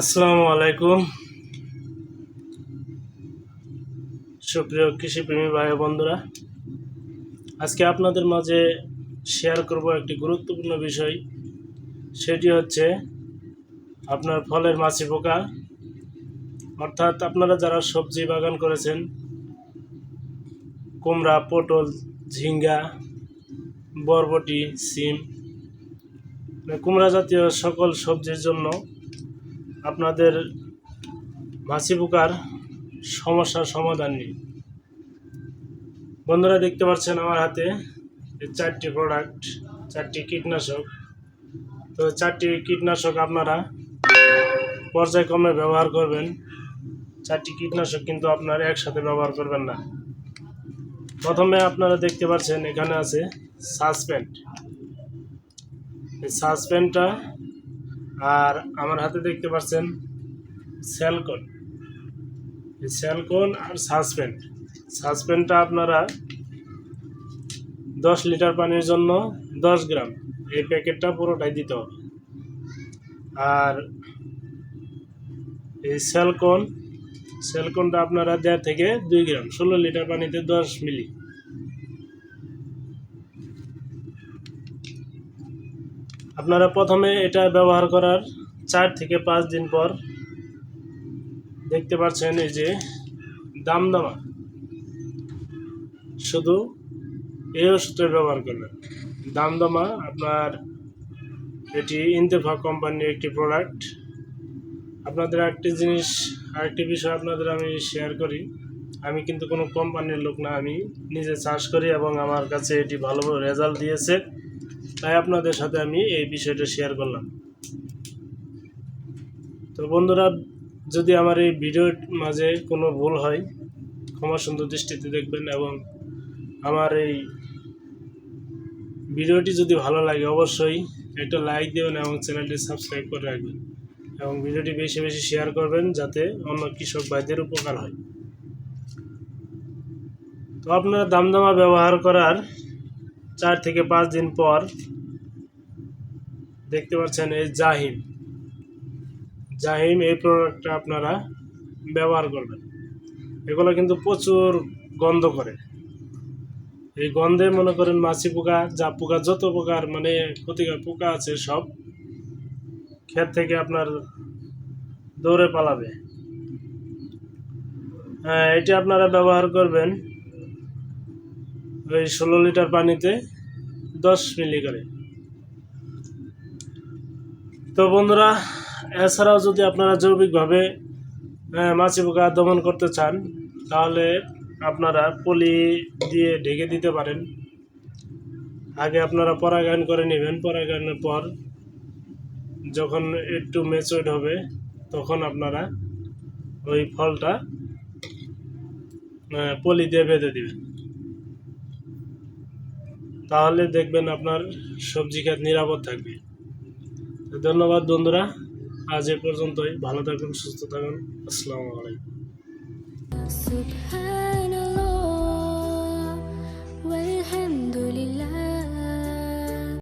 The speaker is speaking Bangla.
আসসালামু আলাইকুম। সুপ্রিয় কৃষিপ্রেমী ভাই বন্ধুরা, আজকে আপনাদের মাঝে শেয়ার করব একটি গুরুত্বপূর্ণ বিষয়। সেটি হচ্ছে আপনার ফলের মাছি পোকা। অর্থাৎ আপনারা যারা সবজি বাগান করেছেন, কুমড়া, পটল, ঝিঙ্গা, বরবটি, সিম মানে কুমড়া জাতীয় সকল সবজির জন্য আপনাদের মাছি পোকার সমস্যার সমাধান নেই। বন্ধুরা, দেখতে পাচ্ছেন আমার হাতে চারটি প্রোডাক্ট চারটি কীটনাশক। তো চারটি কীটনাশক আপনারা পর্যায়ক্রমে ব্যবহার করবেন। চারটি কীটনাশক কিন্তু আপনারা একসাথে ব্যবহার করবেন না। প্রথমে আপনারা দেখতে পাচ্ছেন এখানে আছে সাসপেন্ড এই সাসপেন্ডটা আর আমার হাতে দেখতে পাচ্ছেন স্যালকন স্যালকন আর সাসপেন্ড সাসপেন্ডটা আপনারা দশ লিটার পানির জন্য দশ গ্রাম। এই প্যাকেটটা পুরোটাই দিতে হবে। আর এই স্যালকন স্যালকনটা আপনারা দেড় থেকে দুই গ্রাম। ষোলো লিটার পানিতে দশ মিলি। আপনারা প্রথমে এটা ব্যবহার করার চার থেকে পাঁচ দিন পর দেখতে পাচ্ছেন এই যে দামদামা শুধু এই ওষুধটা ব্যবহার করবেন। দামদামা আপনার এটি ইন্তেফা কোম্পানির একটি প্রোডাক্ট আপনাদের একটি জিনিস, আরেকটি বিষয় আপনাদের আমি শেয়ার করি। আমি কিন্তু কোনো কোম্পানির লোক না, আমি নিজে চাষ করি এবং আমার কাছে এটি ভালো রেজাল্ট দিয়েছে। তাই আপনাদের সাথে আমি এই বিষয়টা শেয়ার করলাম। তো বন্ধুরা, যদি আমার এই ভিডিওর মাঝে কোনো ভুল হয়, ক্ষমা সুন্দর দৃষ্টিতে দেখবেন এবং আমার এই ভিডিওটি যদি ভালো লাগে, অবশ্যই একটা লাইক দেবেন এবং চ্যানেলটি সাবস্ক্রাইব করে রাখবেন এবং ভিডিওটি বেশি বেশি শেয়ার করবেন যাতে অন্য কৃষক ভাইদের উপকার হয়। তো আপনারা দামদামা ব্যবহার করার চার থেকে পাঁচ দিন পর দেখতে পাচ্ছেন এই জাহিম। জাহিম এই প্রোডাক্টটা আপনারা ব্যবহার করবেন। এগুলো কিন্তু প্রচুর গন্ধ করে। এই গন্ধে মনে করেন মাছি পোকা, যা পোকা যত প্রকার মানে ক্ষতিকর পোকা আছে সব ক্ষেত থেকে আপনার দৌড়ে পালাবে। হ্যাঁ এটি আপনারা ব্যবহার করবেন ওই ষোলো লিটার পানিতে দশ মিলি করে তো বন্ধুরা, এছাড়াও যদি আপনারা জৈবিকভাবে মাছি পোকা দমন করতে চান, তাহলে আপনারা পলি দিয়ে ঢেকে দিতে পারেন। আগে আপনারা পরাগায়ন করে নেবেন। পরাগায়নের পর যখন একটু ম্যাচুরড হবে, তখন আপনারা ওই ফলটা পলি দিয়ে বেঁধে দিবেন। তাহলে দেখবেন আপনার সবজি ক্ষেত নিরাপদ থাকবে। ধন্যবাদ বন্ধুরা, আজ এ পর্যন্তই। ভালো থাকবেন সুস্থ থাকুন। আসসালামু আলাইকুম।